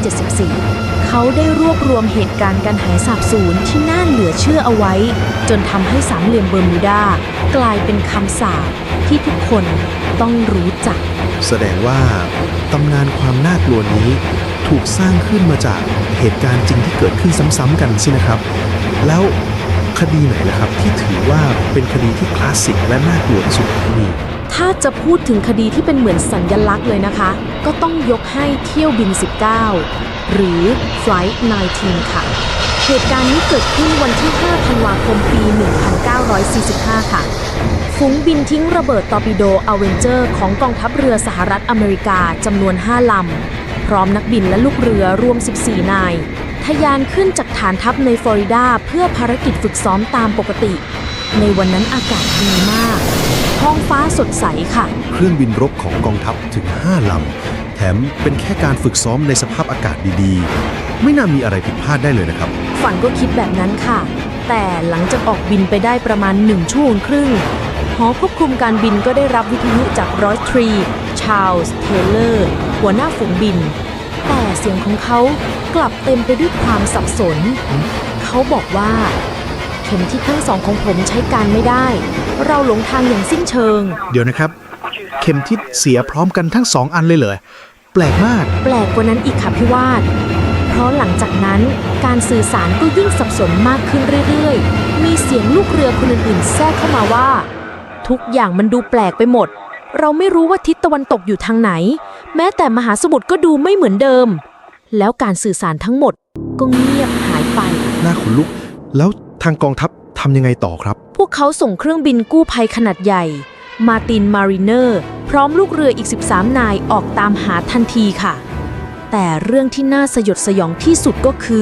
1974 เขาได้รวบรวมเหตุการณ์การหายสาบสูญที่น่าเหลือเชื่อเอาไว้ จนทำให้สามเหลี่ยมเบอร์มิวดากลายเป็นคำสาปที่ทุกคนต้องรู้จัก แสดงว่าตำนานความน่ากลัวนี้ถูกสร้างขึ้นมาจากเหตุการณ์จริงที่เกิดขึ้นซ้ำๆกันสินะครับ แล้วคดีไหนล่ะครับที่ถือว่าเป็นคดีที่คลาสสิกและน่ากลัวที่สุดนี่ ถ้าจะพูดถึงคดีที่เป็นเหมือนสัญญลักษณ์เลยนะคะ ก็ต้องยกให้เที่ยวบิน 19 หรือ Flight 19 ค่ะ เหตุการณ์นี้เกิดขึ้นวันที่ 5 ธันวาคมปี 1945 ค่ะฝูงบินทิ้งระเบิดตอร์ปิโดอเวนเจอร์ของกองทัพเรือสหรัฐอเมริกาจำนวน 5 ลำ พร้อมนักบินและลูกเรือรวม 14 นายทะยานขึ้นจากฐานทัพในฟลอริดาเพื่อภารกิจฝึกซ้อมตามปกติ ในวันนั้นอากาศดีมาก องฟ้าสดใสค่ะ เครื่องบินรบของกองทัพถึง 5 ลำ แถมเป็นแค่การฝึกซ้อมในสภาพอากาศดีๆ ไม่น่ามีอะไรผิดพลาดได้เลยนะครับ ฝันก็คิดแบบนั้นค่ะ แต่หลังจากออกบินไปได้ประมาณ 1 ชั่วโมงครึ่ง หอควบคุมการบินก็ได้รับวิทยุจากรอยทรีชาลส์เทเลอร์ หัวหน้าฝูงบิน แต่เสียงของเขากลับเต็มไปด้วยความสับสน เขาบอกว่า เข็มทิศทั้งสองของผมใช้การไม่ได้ เราหลงทางอย่างสิ้นเชิง เดี๋ยวนะครับ เข็มทิศเสียพร้อมกันทั้งสองอันเลยเหรอ แปลกมาก แปลกกว่านั้นอีกค่ะพี่วาด เพราะหลังจากนั้นการสื่อสารก็ยิ่งสับสนมากขึ้นเรื่อยๆ มีเสียงลูกเรือคนอื่นๆแทรกเข้ามาว่า ทุกอย่างมันดูแปลกไปหมด เราไม่รู้ว่าทิศตะวันตกอยู่ทางไหน แม้แต่มหาสมุทรก็ดูไม่เหมือนเดิม แล้วการสื่อสารทั้งหมดก็เงียบหายไปน่าขนลุก แล้ว ทางกองทัพทำยังไงต่อครับ พวกเขาส่งเครื่องบินกู้ภัยขนาดใหญ่ มาตินมารีเนอร์ พร้อมลูกเรืออีก 13 นายออกตามหาทันทีค่ะ แต่เรื่องที่น่าสยดสยองที่สุดก็คือ